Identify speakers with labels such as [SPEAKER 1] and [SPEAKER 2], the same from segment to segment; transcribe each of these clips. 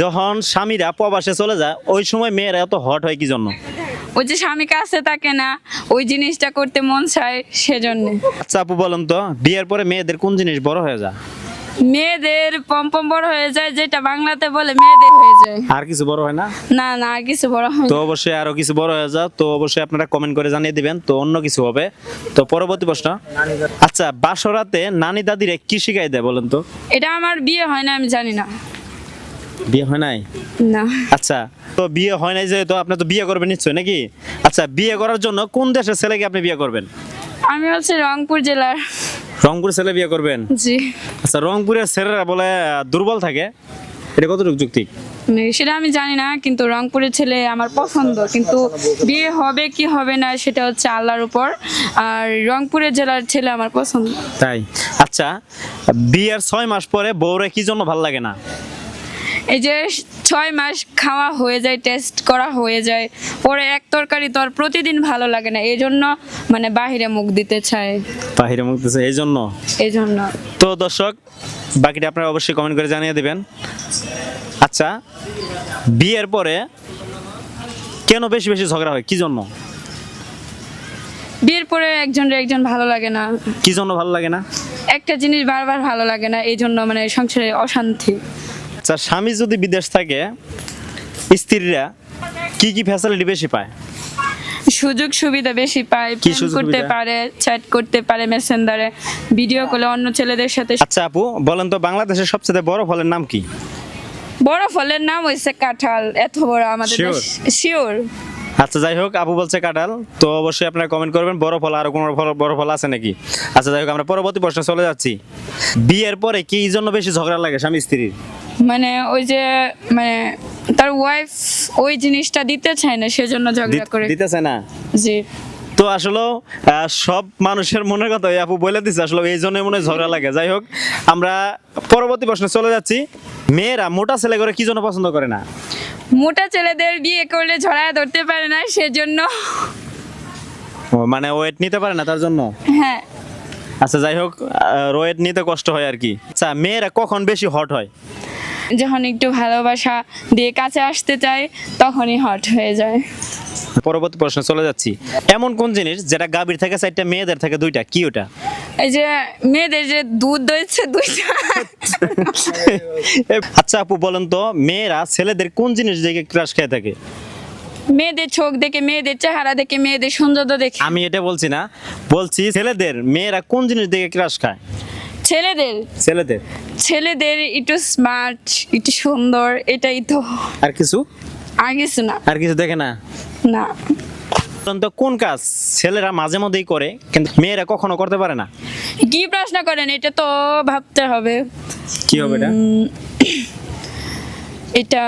[SPEAKER 1] যখন স্বামীরা প্রবাসে চলে যায় ওই সময় মেয়েরা এত হট হয় কি জন্য
[SPEAKER 2] ওই যে স্বামী কাছে থাকে না ওই জিনিসটা করতে মন চায় সেজন্য।
[SPEAKER 1] আচ্ছা আপু বলুন তো বিয়ের পরে মেয়েদের কোন জিনিস বড় হয়ে যায়?
[SPEAKER 2] মেয়েদের পম্পম বড় হয়ে যায় যেটা বাংলাতে বলে মেয়েদের হয়ে যায়।
[SPEAKER 1] আর কিছু বড় হয় না?
[SPEAKER 2] না না আর কিছু বড় হয়
[SPEAKER 1] তো অবশ্যই আরও কিছু বড় হয়ে যাও তো অবশ্যই আপনারা কমেন্ট করে জানিয়ে দিবেন তো অন্য কিছু হবে। তো পরবর্তী প্রশ্ন। আচ্ছা বাসরাতে নানি দাদিরে কি শিখাই দেয় বলেন তো?
[SPEAKER 2] এটা আমার বিয়ে হয় না আমি জানি না।
[SPEAKER 1] বিয়ে হয় নাই?
[SPEAKER 2] না।
[SPEAKER 1] আচ্ছা তো বিয়ে হয় নাই যেহেতু আপনি তো বিয়ে করবেন নিশ্চয়ই নাকি? আচ্ছা বিয়ে করার জন্য কোন দেশের ছেলেকে আপনি বিয়ে করবেন?
[SPEAKER 2] আমি হচ্ছে রংপুর জেলার।
[SPEAKER 1] রংপুর ছেলে বিয়ে করবেন?
[SPEAKER 2] জি।
[SPEAKER 1] আচ্ছা রংপুরের ছেলেরা বলে দুর্বল থাকে। এটা কতটুকু যুক্তি?
[SPEAKER 2] সেটা আমি জানি না কিন্তু রংপুরের ছেলে আমার পছন্দ। কিন্তু বিয়ে হবে কি হবে না সেটা হচ্ছে আল্লাহর উপর। আর রংপুরের জেলার ছেলে আমার পছন্দ।
[SPEAKER 1] তাই? আচ্ছা বিয়ের ছয় মাস পরে বউরে কি জন্য ভালো লাগে না?
[SPEAKER 2] এই যে ছয় মাস খাওয়া হয়ে যায় টেস্ট করা হয়ে যায় পরে এক তরকারি তো আর প্রতিদিন ভালো লাগে না এই জন্য মানে বাহিরে মুখ দিতে চায়।
[SPEAKER 1] বাহিরে মুখতেছে এই জন্য?
[SPEAKER 2] এই জন্য।
[SPEAKER 1] তো দর্শক বাকিটা আপনারা অবশ্যই কমেন্ট করে জানিয়ে দেবেন। আচ্ছা বিয়ের পরে কেন বেশি বেশি ঝগড়া হয়? কি জন্য?
[SPEAKER 2] বিয়ের পরে একজন একজন ভালো লাগে না।
[SPEAKER 1] কি জন্য ভালো লাগে না?
[SPEAKER 2] একটা জিনিস বারবার ভালো লাগে না এই জন্য মানে সংসারে অশান্তি।
[SPEAKER 1] আচ্ছা স্বামী যদি বিদেশ থাকে স্ত্রীরা কি কি ফ্যাসিলিটি বেশি পায়?
[SPEAKER 2] সুযোগ সুবিধা বেশি পায়
[SPEAKER 1] কি
[SPEAKER 2] প্রেম
[SPEAKER 1] সুযোগ
[SPEAKER 2] করতে পারে চ্যাট করতে পারে মেসেঞ্জারে ভিডিও কলে অন্য ছেলেদের সাথে
[SPEAKER 1] আচ্ছা আপু বলেন তো বাংলাদেশের সবচেয়ে বড় ফলের নাম কি?
[SPEAKER 2] বড় ফলের নাম হইছে কাঁঠাল এত বড় আমাদের? শিওর।
[SPEAKER 1] আচ্ছা যাই হোক আপু বলছে কাঁঠাল। তো অবশ্যই আপনারা কমেন্ট করবেন বড় ফল আর কোনো ফল বড় ফল আছে নাকি? আচ্ছা যাই হোক আমরা পরবর্তী প্রশ্ন চলে যাচ্ছি। বিয়ের পরে কি জন্য বেশি ঝগড়া লাগে স্বামী স্ত্রীর?
[SPEAKER 2] মানে ওই যে মানে তার ওয়াইফ ওই জিনিসটা দিতে চায় না সেজন্য ঝগড়া করে।
[SPEAKER 1] দিতেছে না?
[SPEAKER 2] জি।
[SPEAKER 1] তো আসলে সব মানুষের মনের কথা আপু বলে দিচ্ছে আসলে এই জন্য মনে ঝগড়া লাগে। যাই হোক আমরা পরবর্তী প্রশ্নে চলে যাচ্ছি। মেয়েরা মোটা ছেলে করে কি জন্য পছন্দ করে না?
[SPEAKER 2] মোটা ছেলেদের বিয়ে করলে ঝড়ায় ধরতে পারে না সেজন্য।
[SPEAKER 1] মানে ওয়েট নিতে পারে না তার জন্য?
[SPEAKER 2] হ্যাঁ।
[SPEAKER 1] আচ্ছা যাই হোক ওয়েট নিতে কষ্ট হয় আর কি। আচ্ছা মেয়েরা কখন বেশি হট হয়?
[SPEAKER 2] যখন একটু ভালোবাসা দিয়ে কাছে আসতে চায় তখনই হট হয়ে যায়।
[SPEAKER 1] পরবর্তী প্রশ্ন চলে যাচ্ছি। এমন কোন জিনিস যেটা গাভীর থেকে চারটা মেয়েদের থেকে দুইটা? কি ওটা?
[SPEAKER 2] এই যে মেয়েদের যে দুধ দইছে দুইটা।
[SPEAKER 1] আচ্ছা আপু বলেন তো মেয়েরা ছেলেদের কোন জিনিস দেখে ক্রাশ খেয়ে থাকে?
[SPEAKER 2] মেয়েদের চোখ দেখে মেয়েদের চেহারা দেখে মেয়েদের সৌন্দর্য দেখে।
[SPEAKER 1] আমি এটা বলছি না বলছি ছেলেদের মেয়েরা কোন জিনিস দেখে ক্রাশ খায়?
[SPEAKER 2] ছেলেদের?
[SPEAKER 1] ছেলেদের।
[SPEAKER 2] ছেলেদের একটু স্মার্ট একটু সুন্দর এটাই তো।
[SPEAKER 1] আর কিছু?
[SPEAKER 2] আর কিছু না।
[SPEAKER 1] আর কিছু দেখে না?
[SPEAKER 2] না।
[SPEAKER 1] বলেন তো কোন কাজ ছেলেরা মাঝে মধ্যেই করে কিন্তু মেয়েরা কখনো করতে পারে না?
[SPEAKER 2] কি প্রশ্ন করেন এটা তো ভাবতে হবে।
[SPEAKER 1] কি হবে এটা?
[SPEAKER 2] এটা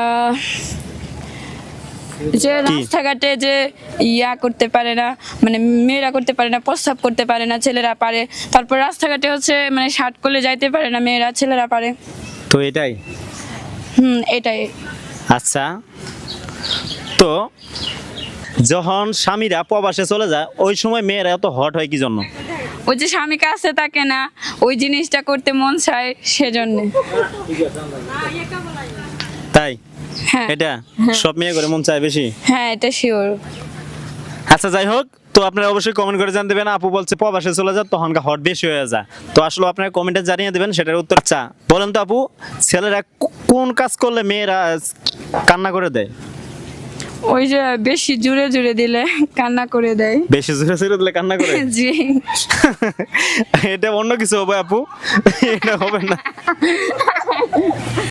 [SPEAKER 2] যে রাস্তাঘাটে যে ইয়া করতে পারে না মানে মেয়েরা করতে পারে না প্রস্রাব করতে পারে না ছেলেরা পারে। তারপর রাস্তাঘাটে হচ্ছে মানে শার্ট করলে যাইতে পারে না মেয়েরা ছেলেরা পারে।
[SPEAKER 1] তো এটাই?
[SPEAKER 2] হুম এটাই।
[SPEAKER 1] আচ্ছা। তো যখন স্বামীরা প্রবাসে চলে যায় ওই সময় মেয়েরা এত হট হয় কি জন্য
[SPEAKER 2] ওই যে স্বামী কাছে থাকে না ওই জিনিসটা করতে মন চায় সেজন্য।
[SPEAKER 1] তাই?
[SPEAKER 2] হ্যাঁ।
[SPEAKER 1] এটা? সব মেয়ে করে মন চায় বেশি?
[SPEAKER 2] হ্যাঁ এটা শিওর
[SPEAKER 1] আচ্ছা যাই হোক তো আপনারা অবশ্যই কমেন্ট করে জানতে দেবেন আপু বলছে প্রবাসে চলে যায় তখন হট বেশি হয়ে যায়। তো আসলে আপনারা কমেন্টে জানিয়ে দেবেন সেটার উত্তর চা। বলেন তো আপু ছেলেরা কোন কাজ করলে মেয়েরা কান্না করে দেয়?
[SPEAKER 2] ওই যে বেশি জুড়ে জুড়ে দিলে কান্না করে দেয়।
[SPEAKER 1] বেশি জোরে জোরে দিলে কান্না করে?
[SPEAKER 2] জি।
[SPEAKER 1] এটা অন্য কিছু হবে আপু। এটা হবে না।